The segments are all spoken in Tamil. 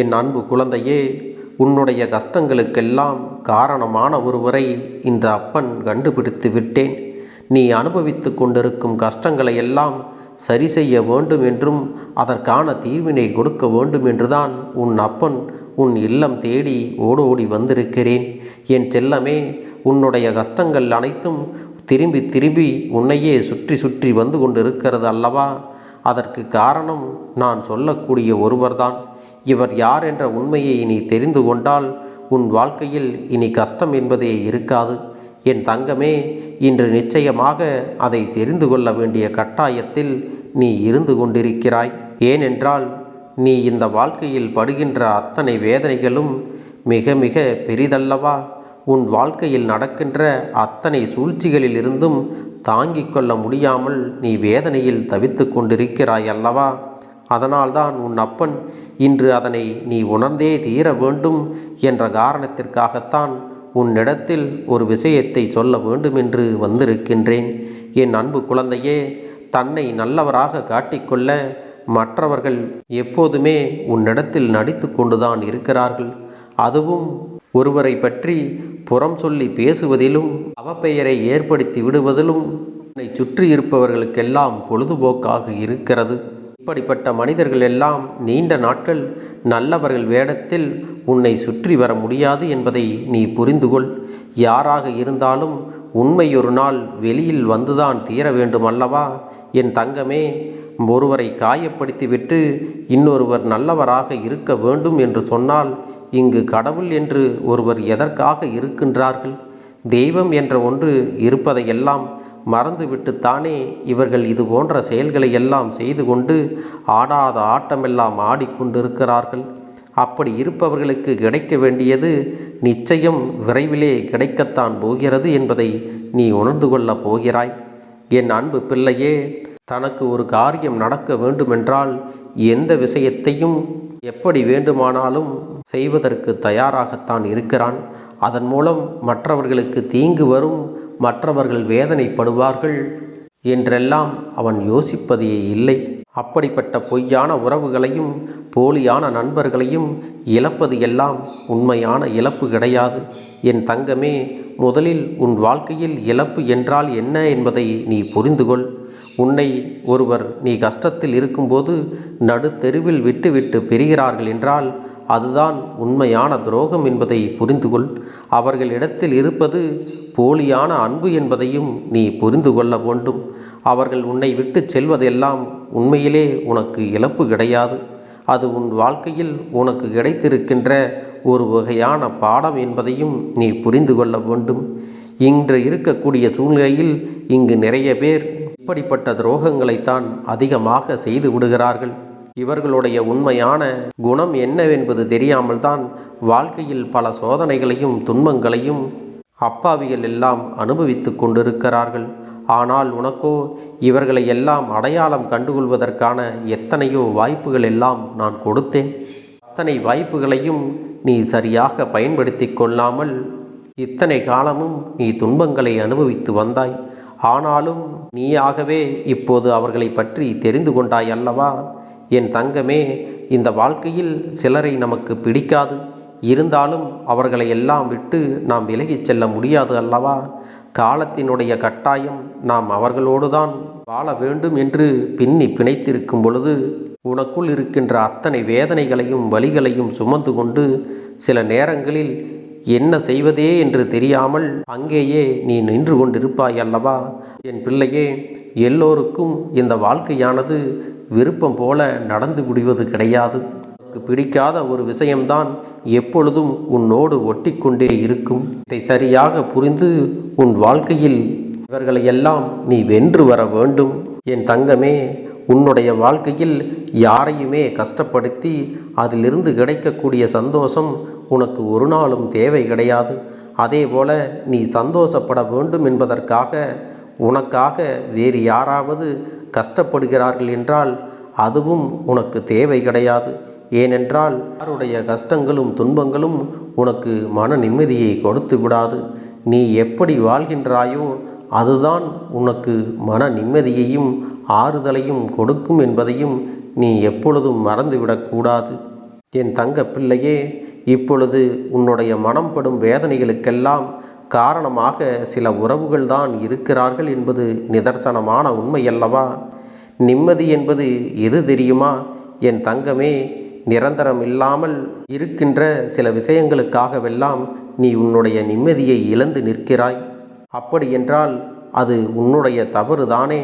என் அன்பு குழந்தையே உன்னுடைய கஷ்டங்களுக்கெல்லாம் காரணமான ஒருவரை இந்த அப்பன் கண்டுபிடித்து விட்டேன். நீ அனுபவித்து கொண்டிருக்கும் கஷ்டங்களை எல்லாம் சரி செய்ய வேண்டும் என்றும் அதற்கான தீர்வினை கொடுக்க வேண்டும் என்றுதான் உன் அப்பன் உன் இல்லம் தேடி ஓடோடி வந்திருக்கிறேன். என் செல்லமே உன்னுடைய கஷ்டங்கள் அனைத்தும் திரும்பி திரும்பி உன்னையே சுற்றி சுற்றி வந்து கொண்டிருக்கிறது அல்லவா? அதற்கு காரணம் நான் சொல்லக்கூடிய ஒருவர்தான். இவர் யார் என்ற உண்மையை நீ தெரிந்து கொண்டால் உன் வாழ்க்கையில் இனி கஷ்டம் என்பதே இருக்காது. என் தங்கமே இன்று நிச்சயமாக அதை தெரிந்து கொள்ள வேண்டிய கட்டாயத்தில் நீ இருந்து கொண்டிருக்கிறாய். ஏனென்றால் நீ இந்த வாழ்க்கையில் படுகின்ற அத்தனை வேதனைகளும் மிக மிக பெரிதல்லவா. உன் வாழ்க்கையில் நடக்கின்ற அத்தனை சூழ்ச்சிகளிலிருந்தும் தாங்கிக் கொள்ள முடியாமல் நீ வேதனையில் தவித்து கொண்டிருக்கிறாய் அல்லவா அதனால்தான் உன் அப்பன் இன்று அதனை நீ உணர்ந்தே தீர வேண்டும் என்ற காரணத்திற்காகத்தான் உன்னிடத்தில் ஒரு விஷயத்தை சொல்ல வேண்டுமென்று வந்திருக்கின்றேன். என் அன்பு குழந்தையே தன்னை நல்லவராக காட்டிக்கொள்ள மற்றவர்கள் எப்போதுமே உன்னிடத்தில் நடித்து கொண்டுதான் இருக்கிறார்கள். அதுவும் ஒருவரை பற்றி புறம் சொல்லி பேசுவதிலும் அவப்பெயரை ஏற்படுத்தி விடுவதிலும் உன்னை சுற்றி இருப்பவர்களுக்கெல்லாம் பொழுதுபோக்காக இருக்கிறது. இப்படிப்பட்ட மனிதர்கள் எல்லாம் நீண்ட நாட்கள் நல்லவர்கள் வேடத்தில் உன்னை சுற்றி வர முடியாது என்பதை நீ புரிந்து கொள். யாராக இருந்தாலும் உண்மை ஒரு நாள் வெளியில் வந்துதான் தீர வேண்டும் அல்லவா? என் தங்கமே ஒருவரை காயப்படுத்திவிட்டு இன்னொருவர் நல்லவராக இருக்க வேண்டும் என்று சொன்னால் இங்கு கடவுள் என்று ஒருவர் எதற்காக இருக்கின்றார்கள்? தெய்வம் என்ற ஒன்று இருப்பதையெல்லாம் மறந்துவிட்டுத்தானே? இவர்கள் இது போன்ற செயல்களை எல்லாம் செய்து கொண்டு ஆடாத ஆட்டமெல்லாம் ஆடிக்கொண்டிருக்கிறார்கள். அப்படி இருப்பவர்களுக்கு கிடைக்க வேண்டியது நிச்சயம் விரைவிலே கிடைக்கத்தான் போகிறது என்பதை நீ உணர்ந்து கொள்ளப் போகிறாய். என் அன்பு பிள்ளையே தனக்கு ஒரு காரியம் நடக்க வேண்டுமென்றால் எந்த விஷயத்தையும் எப்படி வேண்டுமானாலும் செய்வதற்கு தயாராகத்தான் இருக்கிறான். அதன் மூலம் மற்றவர்களுக்கு தீங்கு வரும் மற்றவர்கள் வேதனைப்படுவார்கள் என்றெல்லாம் அவன் யோசிப்பதே இல்லை. அப்படிப்பட்ட பொய்யான உறவுகளையும் போலியான நண்பர்களையும் இழப்பது எல்லாம் உண்மையான இழப்பு கிடையாது. என் தங்கமே முதலில் உன் வாழ்க்கையில் இழப்பு என்றால் என்ன என்பதை நீ புரிந்து கொள் உன்னை ஒருவர் நீ கஷ்டத்தில் இருக்கும்போது நடுத்தெருவில் விட்டுவிட்டு பெறுகிறார்கள் என்றால் அதுதான் உண்மையான துரோகம் என்பதை புரிந்து கொள் அவர்களிடத்தில் இருப்பது போலியான அன்பு என்பதையும் நீ புரிந்து கொள்ள வேண்டும். அவர்கள் உன்னை விட்டு செல்வதெல்லாம் உண்மையிலே உனக்கு இழப்பு கிடையாது. அது உன் வாழ்க்கையில் உனக்கு கிடைத்திருக்கின்ற ஒரு வகையான பாடம் என்பதையும் நீ புரிந்து கொள்ள வேண்டும். இன்று இருக்கக்கூடிய சூழ்நிலையில் இங்கு நிறைய பேர் இப்படிப்பட்ட துரோகங்களைத்தான் அதிகமாக செய்து விடுகிறார்கள். இவர்களுடைய உண்மையான குணம் என்னவென்பது தெரியாமல் தான் வாழ்க்கையில் பல சோதனைகளையும் துன்பங்களையும் அப்பாவிகள் எல்லாம் அனுபவித்து கொண்டிருக்கிறார்கள். ஆனால் உனக்கோ இவர்களை எல்லாம் அடையாளம் கண்டுகொள்வதற்கான எத்தனையோ வாய்ப்புகள் எல்லாம் நான் கொடுத்தேன். அத்தனை வாய்ப்புகளையும் நீ சரியாக பயன்படுத்தி கொள்ளாமல் இத்தனை காலமும் நீ துன்பங்களை அனுபவித்து வந்தாய். ஆனாலும் நீயாகவே இப்போது அவர்களை பற்றி தெரிந்து கொண்டாய் அல்லவா? என் தங்கமே இந்த வாழ்க்கையில் சிலரை நமக்கு பிடிக்காது. இருந்தாலும் அவர்களை எல்லாம் விட்டு நாம் விலகிச் செல்ல முடியாது அல்லவா? காலத்தினுடைய கட்டாயம் நாம் அவர்களோடு தான் வாழ வேண்டும் என்று பின்னி பிணைத்திருக்கும் பொழுது உனக்குள் இருக்கின்ற அத்தனை வேதனைகளையும் வலிகளையும் சுமந்து கொண்டு சில நேரங்களில் என்ன செய்வதே என்று தெரியாமல் அங்கேயே நீ நின்று கொண்டிருப்பாய் அல்லவா? என் பிள்ளையே எல்லோருக்கும் இந்த வாழ்க்கையானது விருப்பம் போல நடந்து முடிவது கிடையாது. உனக்கு பிடிக்காத ஒரு விஷயம்தான் எப்பொழுதும் உன்னோடு ஒட்டிக்கொண்டே இருக்கும். இதை சரியாக புரிந்து உன் வாழ்க்கையில் இவர்களையெல்லாம் நீ வென்று வர வேண்டும். என் தங்கமே உன்னுடைய வாழ்க்கையில் யாரையுமே கஷ்டப்படுத்தி அதிலிருந்து கிடைக்கக்கூடிய சந்தோஷம் உனக்கு ஒரு நாளும் தேவை கிடையாது. அதே போல நீ சந்தோஷப்பட வேண்டும் என்பதற்காக உனக்காக வேறு யாராவது கஷ்டப்படுகிறார்கள் என்றால் அதுவும் உனக்கு தேவை கிடையாது. ஏனென்றால் யாருடைய கஷ்டங்களும் துன்பங்களும் உனக்கு மன நிம்மதியை கொடுத்து விடாது. நீ எப்படி வாழ்கின்றாயோ அதுதான் உனக்கு மன நிம்மதியையும் ஆறுதலையும் கொடுக்கும் என்பதையும் நீ எப்பொழுதும் மறந்துவிடக்கூடாது என் தங்க பிள்ளையே இப்பொழுது உன்னுடைய மனம் படும் வேதனைகளுக்கெல்லாம் காரணமாக சில உறவுகள்தான் இருக்கிறார்கள் என்பது நிதர்சனமான உண்மையல்லவா நிம்மதி என்பது எது தெரியுமா? என் தங்கமே நிரந்தரம் இல்லாமல் இருக்கின்ற சில விஷயங்களுக்காகவெல்லாம் நீ உன்னுடைய நிம்மதியை இழந்து நிற்கிறாய். அப்படியென்றால் அது உன்னுடைய தவறுதானே?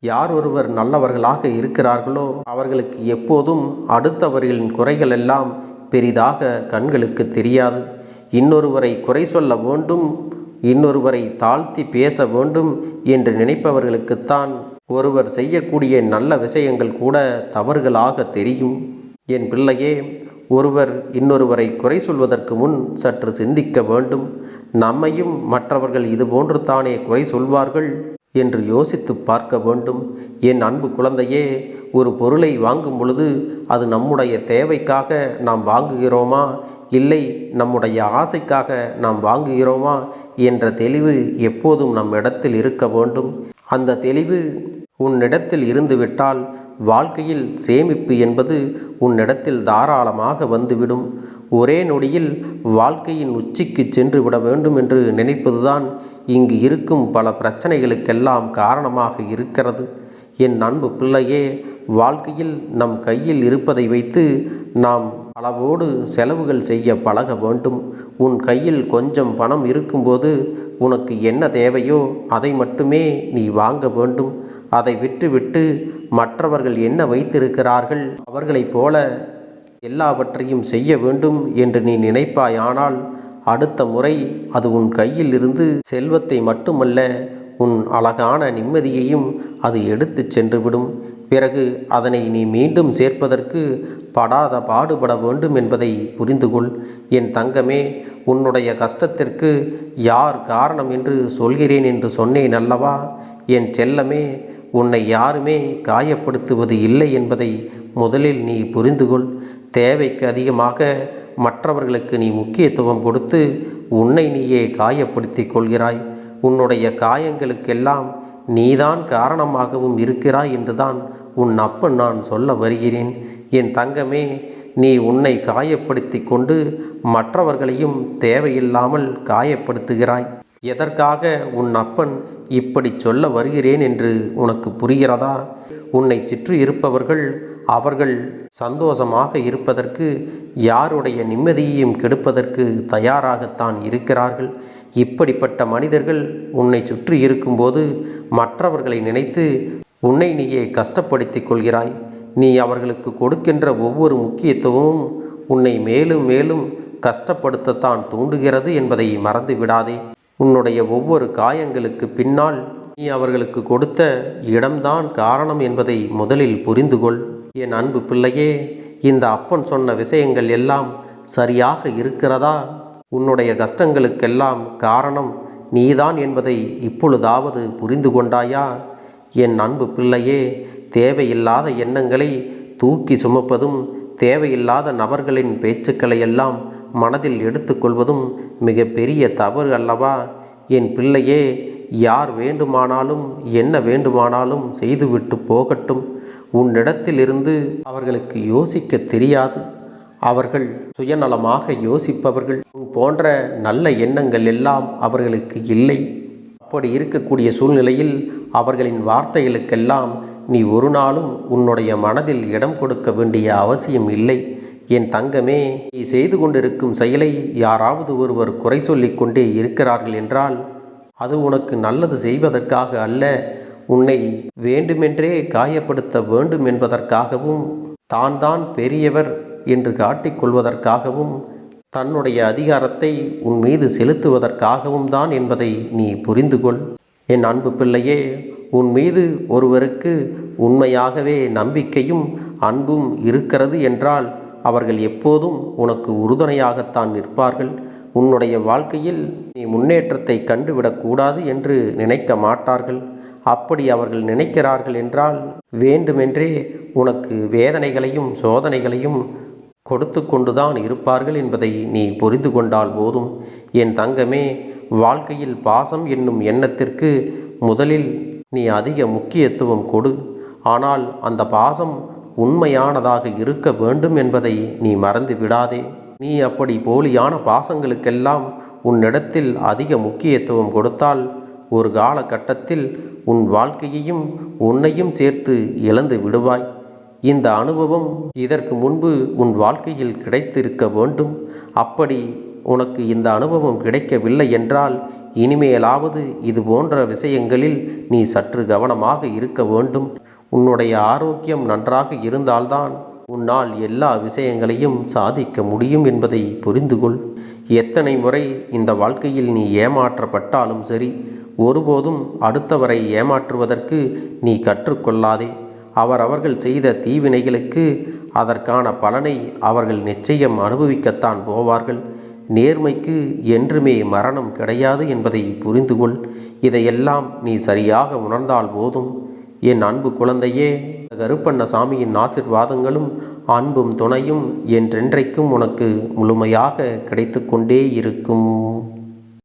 யார் ஒருவர் நல்லவர்களாக இருக்கிறார்களோ அவர்களுக்கு எப்போதும் அடுத்தவர்களின் குறைகள் எல்லாம் பெரிதாக கண்களுக்கு தெரியாது. இன்னொருவரை குறை சொல்ல வேண்டும் இன்னொருவரை தாழ்த்தி பேச வேண்டும் என்று நினைப்பவர்களுக்குத்தான் ஒருவர் செய்யக்கூடிய நல்ல விஷயங்கள் கூட தவறுகளாக தெரியும். என் பிள்ளையே ஒருவர் இன்னொருவரை குறை சொல்வதற்கு முன் சற்று சிந்திக்க வேண்டும். நம்மையும் மற்றவர்கள் இதுபோன்று தானே குறை சொல்வார்கள் என்று யோசித்து பார்க்க வேண்டும். என் அன்பு குழந்தையே ஒரு பொருளை வாங்கும் பொழுது அது நம்முடைய தேவைக்காக நாம் வாங்குகிறோமா இல்லை நம்முடைய ஆசைக்காக நாம் வாங்குகிறோமா என்ற தெளிவு எப்போதும் நம் இடத்தில் இருக்க வேண்டும். அந்த தெளிவு உன்னிடத்தில் இருந்துவிட்டால் வாழ்க்கையில் சேமிப்பு என்பது உன்னிடத்தில் தாராளமாக வந்துவிடும். ஒரே நொடியில் வாழ்க்கையின் உச்சிக்கு சென்று விட வேண்டும் என்று நினைப்பதுதான் இங்கு இருக்கும் பல பிரச்சனைகளுக்கெல்லாம் காரணமாக இருக்கிறது. என் அன்பு பிள்ளையே வாழ்க்கையில் நம் கையில் இருப்பதை வைத்து நாம் அளவோடு செலவுகள் செய்ய பழக வேண்டும். உன் கையில் கொஞ்சம் பணம் இருக்கும்போது உனக்கு என்ன தேவையோ அதை மட்டுமே நீ வாங்க வேண்டும். அதை விட்டுவிட்டு மற்றவர்கள் என்ன வைத்திருக்கிறார்கள் அவர்களைப் போல எல்லாவற்றையும் செய்ய வேண்டும் என்று நீ நினைப்பாயானால் அடுத்த முறை அது உன் கையில் இருந்து செல்வத்தை மட்டுமல்ல உன் அழகான நிம்மதியையும் அது எடுத்து சென்றுவிடும். பிறகு அதனை நீ மீண்டும் சேர்ப்பதற்கு படாத பாடுபட வேண்டும் என்பதை புரிந்து கொள் என் தங்கமே உன்னுடைய கஷ்டத்திற்கு யார் காரணம் என்று சொல்கிறேன் என்று சொன்னேன் அல்லவா? என் செல்லமே உன்னை யாருமே காயப்படுத்துவது இல்லை என்பதை முதலில் நீ புரிந்து கொள் தேவைக்கு அதிகமாக மற்றவர்களுக்கு நீ முக்கியத்துவம் கொடுத்து உன்னை நீயே காயப்படுத்திக் கொள்கிறாய். உன்னுடைய காயங்களுக்கெல்லாம் நீதான் காரணமாகவும் இருக்கிறாய் என்றுதான் உன் அப்பன் நான் சொல்ல வருகிறேன். என் தங்கமே நீ உன்னை காயப்படுத்தி கொண்டு மற்றவர்களையும் தேவையில்லாமல் காயப்படுத்துகிறாய். எதற்காக உன் அப்பன் இப்படி சொல்ல வருகிறேன் என்று உனக்கு புரிகிறதா? உன்னை சுற்றி இருப்பவர்கள் அவர்கள் சந்தோஷமாக இருப்பதற்கு யாருடைய நிம்மதியையும் கெடுப்பதற்கு தயாராகத்தான் இருக்கிறார்கள். இப்படிப்பட்ட மனிதர்கள் உன்னை சுற்றி இருக்கும்போது மற்றவர்களை நினைத்து உன்னை நீயே கஷ்டப்படுத்திக் கொள்கிறாய். நீ அவர்களுக்கு கொடுக்கின்ற ஒவ்வொரு முக்கியத்துவமும் உன்னை மேலும் மேலும் கஷ்டப்படுத்தத்தான் தூண்டுகிறது என்பதை மறந்து விடாதே உன்னுடைய ஒவ்வொரு காயங்களுக்கு பின்னால் நீ அவர்களுக்கு கொடுத்த இடம்தான் காரணம் என்பதை முதலில் புரிந்து கொள் என் அன்பு பிள்ளையே இந்த அப்பன் சொன்ன விஷயங்கள் எல்லாம் சரியாக இருக்கிறதா? உன்னுடைய கஷ்டங்களுக்கெல்லாம் காரணம் நீதான் என்பதை இப்பொழுதாவது புரிந்து கொண்டாயா என் அன்பு பிள்ளையே தேவையில்லாத எண்ணங்களை தூக்கி சுமப்பதும் தேவையில்லாத நபர்களின் பேச்சுக்களை எல்லாம் மனதில் எடுத்துக்கொள்வதும் மிக பெரிய தவறு அல்லவா? என் பிள்ளையே யார் வேண்டுமானாலும் என்ன வேண்டுமானாலும் செய்துவிட்டு போகட்டும். உன்னிடத்திலிருந்து அவர்களுக்கு யோசிக்க தெரியாது. அவர்கள் சுயநலமாக யோசிப்பவர்கள். உன் போன்ற நல்ல எண்ணங்கள் எல்லாம் அவர்களுக்கு இல்லை. அப்படி இருக்கக்கூடிய சூழ்நிலையில் அவர்களின் வார்த்தைகளுக்கெல்லாம் நீ ஒரு நாளும் உன்னுடைய மனதில் இடம் கொடுக்க வேண்டிய அவசியம் இல்லை. என் தங்கமே நீ செய்து கொண்டிருக்கும் செயலை யாராவது ஒருவர் குறை சொல்லிக் கொண்டே இருக்கிறார்கள் என்றால் அது உனக்கு நல்லது செய்வதற்காக அல்ல உன்னை வேண்டுமென்றே காயப்படுத்த வேண்டும் என்பதற்காகவும் தான் தான் பெரியவர் என்று காட்டிக்கொள்வதற்காகவும் தன்னுடைய அதிகாரத்தை உன் மீது செலுத்துவதற்காகவும் தான் என்பதை நீ புரிந்து கொள். என் அன்பு பிள்ளையே உன் மீது ஒருவருக்கு உண்மையாகவே நம்பிக்கையும் அன்பும் இருக்கிறது என்றால் அவர்கள் எப்போதும் உனக்கு உறுதுணையாகத்தான் நிற்பார்கள். உன்னுடைய வாழ்க்கையில் நீ முன்னேற்றத்தை கண்டுவிடக்கூடாது என்று நினைக்க மாட்டார்கள். அப்படி அவர்கள் நினைக்கிறார்கள் என்றால் வேண்டுமென்றே உனக்கு வேதனைகளையும் சோதனைகளையும் கொடுத்து கொண்டுதான் இருப்பார்கள் என்பதை நீ புரிந்து கொண்டால் போதும். என் தங்கமே வாழ்க்கையில் பாசம் என்னும் எண்ணத்திற்கு முதலில் நீ அதிக முக்கியத்துவம் கொடு. ஆனால் அந்த பாசம் உண்மையானதாக இருக்க வேண்டும் என்பதை நீ மறந்து விடாதே. நீ அப்படி போலியான பாசங்களுக்கெல்லாம் உன்னிடத்தில் அதிக முக்கியத்துவம் கொடுத்தால் ஒரு காலகட்டத்தில் உன் வாழ்க்கையையும் உன்னையும் சேர்த்து இழந்து விடுவாய். இந்த அனுபவம் இதற்கு முன்பு உன் வாழ்க்கையில் கிடைத்திருக்க வேண்டும். அப்படி உனக்கு இந்த அனுபவம் கிடைக்கவில்லை என்றால் இனிமேலாவது இது போன்ற விஷயங்களில் நீ சற்று கவனமாக இருக்க வேண்டும். உன்னுடைய ஆரோக்கியம் நன்றாக இருந்தால்தான் உன்னால் எல்லா விஷயங்களையும் சாதிக்க முடியும் என்பதை புரிந்து கொள். எத்தனை முறை இந்த வாழ்க்கையில் நீ ஏமாற்றப்பட்டாலும் சரி ஒருபோதும் அடுத்தவரை ஏமாற்றுவதற்கு நீ கற்றுக்கொள்ளாதே. அவரவர்கள் செய்த தீவினைகளுக்கு அதற்கான பலனை அவர்கள் நிச்சயம் அனுபவிக்கத்தான் போவார்கள். நேர்மைக்கு என்றுமே மரணம் கிடையாது என்பதை புரிந்துகொள் இதையெல்லாம் நீ சரியாக உணர்ந்தால் போதும். என் அன்பு குழந்தையே கருப்பண்ண சாமியின் ஆசிர்வாதங்களும் அன்பும் துணையும் என்றென்றைக்கும் உனக்கு முழுமையாக கிடைத்து கொண்டே இருக்கும்.